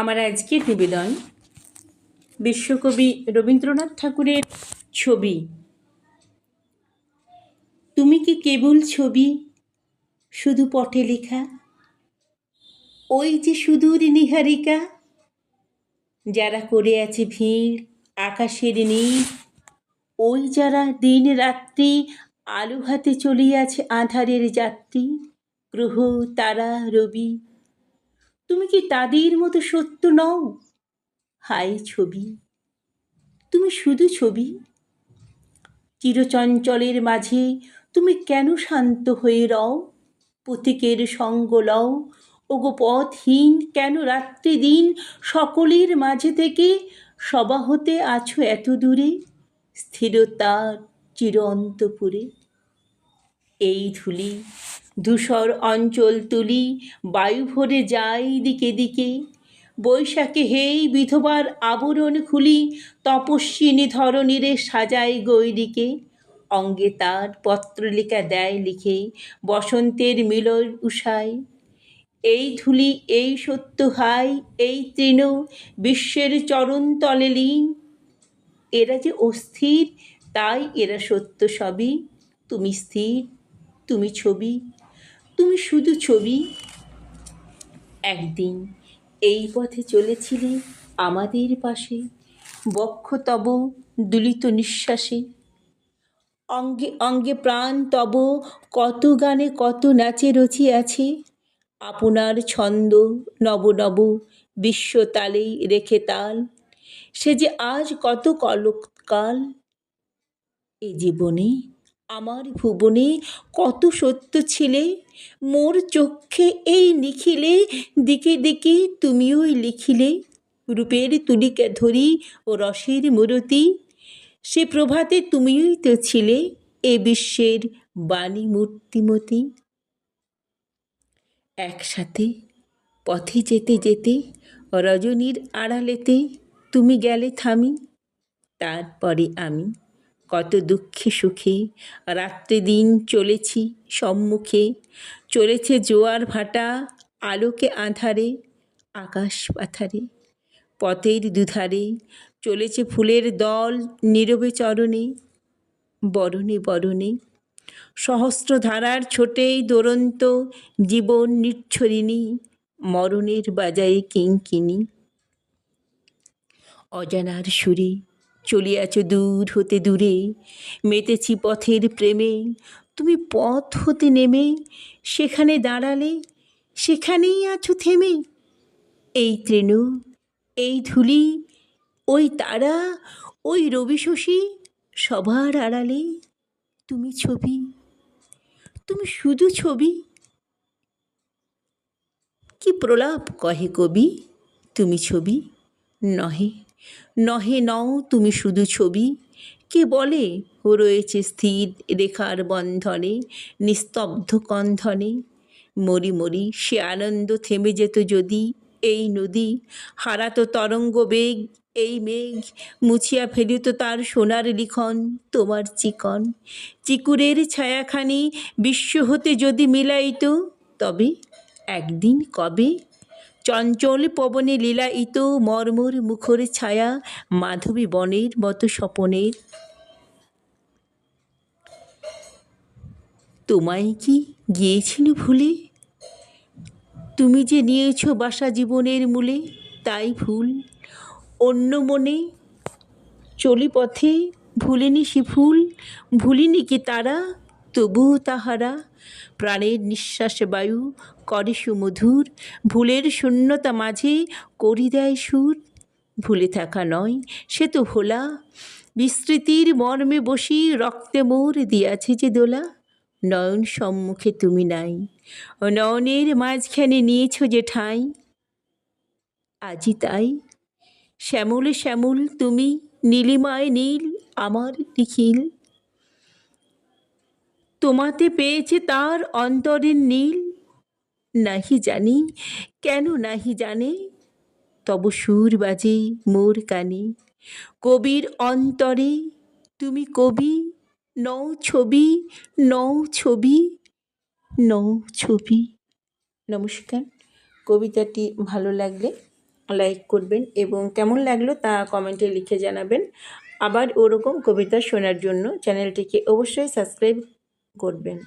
আমার আজকের নিবেদন বিশ্বকবি রবীন্দ্রনাথ ঠাকুরের ছবি। তুমি কি কেবল ছবি, শুধু পটে লেখা? ওই যে সুদূর নিহারিকা, যারা করে আছে ভিড় আকাশের নীল। ওই যারা দিন রাত্রি আলো হাতে চলিয়াছে আধারের যাত্রী, গ্রহ, তারা, রবি তুমি কি তাদের মতো সত্য নও? হাই ছবি। তুমি শুধু ছবি? চিরচঞ্চলের মাঝে তুমি কেন শান্ত হয়ে রও? পথিকের সঙ্গ লও? ওগো পথহীন কেন রাত্রি দিন সকলের মাঝে থেকে সবা হতে আছো এত দূরে? স্থিরতার চির অন্তপুরে। এই ধুলি ধূসর অঞ্চল তুলি, বায়ু ভরে যায় দিকে দিকে। বৈশাখে হেই বিধবার আবরণ খুলি তপস্বিনী ধরনীরে সাজায় গৈরিকে। অঙ্গে তার পত্রলিকা দেয় লিখে, বসন্তের মিলন উষায়। এই ধুলি, এই সত্য হাই, এই তৃণ, বিশ্বের চরণ তলে লীন। এরা যে অস্থির, তাই এরা সত্য সবই। তুমি স্থির, তুমি ছবি। তুমি শুধু ছবি? একদিন এই পথে চলেছিলে আমাদের পাশে বক্ষ তব দুলিত নিঃশ্বাসে। অঙ্গে অঙ্গে প্রাণ তব, কত গানে কত নাচে রচি আছে। আপনার ছন্দ নব নব, বিশ্ব তালেই রেখে তাল। সে যে আজ কত কলকাল, এ জীবনে আমার ভুবনে কত সত্য ছিলে? মোর চক্ষে এই নিখিলে, দিকে দিকে তুমিওই লিখিলে। রূপের তুলিকা ধরি ও রসের মূরতি, সে প্রভাতে তুমিই তো ছিলে এ বিশ্বের বাণী মূর্তিমতি। একসাথে পথে যেতে যেতে, রজনীর আড়ালেতে তুমি গেলে থামি, তারপরে আমি কত দুঃখে সুখে, রাত্রে দিন চলেছি সম্মুখে, চলেছে জোয়ার ভাটা আলোকে আধারে, আকাশ পাথারে, পথের দুধারে, চলেছে ফুলের দল নীরবে চরণে, বরণে বরণে সহস্র ধারার ছোটেই দুরন্ত জীবন নিচ্ছরিণী, মরণের বাজায়ে কিঙ্কিনি অজানার সুরে চলিয়াছ দূর হতে দূরে, মেতেছি পথের প্রেমে। তুমি পথ হতে নেমে, সেখানে দাঁড়ালে, সেখানেই আছো থেমে। এই তৃণ, এই ধুলি, ওই তারা, ওই রবি শশী সবার আড়ালে। তুমি ছবি, তুমি শুধু ছবি। কি প্রলাপ কহে কবি, তুমি ছবি নহে। নহে নও তুমি শুধু ছবি। কে বলে? ও রয়েছে স্থির রেখার বন্ধনে, নিস্তব্ধ কন্ধনে। মরি মরি সে আনন্দ থেমে যেত যদি এই নদী। হারাতো তরঙ্গ বেগ, এই মেঘ মুছিয়া ফেলিত তার সোনার লিখন, তোমার চিকন। চিকুরের ছায়াখানি বিশ্ব হতে যদি মিলাইত, তবে একদিন কবে চঞ্চল, পবনে লীলায়িত, মর্মর মুখর ছায়া, মাধবী বনের মতো স্বপনের। তোমায় কি গিয়েছিল ভুলে? তুমি যে নিয়েছ বাসা জীবনের মূলে, তাই ভুল। অন্য মনে চলি পথে ভুলিনি সে ফুল ভুলিনি কি তারা, তবুও তাহারা। প্রাণের নিঃশ্বাসে বায়ু করে সুমধুর, ভুলের শূন্যতা মাঝে করি দেয় সুর। ভুলে থাকা নয়, সে তো ভোলা। বিস্মৃতির মর্মে বসি রক্তে মোর দিয়াছে যে দোলা। নয়ন সম্মুখে তুমি নাই, নয়নের মাঝখানে নিয়েছ যে ঠাঁই। আজি তাই, শ্যামলে শ্যামল তুমি নীলিমায় নীল, আমার নিখিল। তোমাতে পেয়েছে তার অন্তরের নীল নাহি জানি, কেন নাহি জানে? তব সুর বাজে মোর কানে। কবির অন্তরে তুমি কবি, নও ছবি নও ছবি নও ছবি। নমস্কার, কবিতাটি ভালো লাগলে লাইক করবেন এবং কেমন লাগল তা কমেন্টে লিখে জানাবেন। আবার ওরকম কবিতা শোনার জন্য চ্যানেলটিকে অবশ্যই সাবস্ক্রাইব করবেন।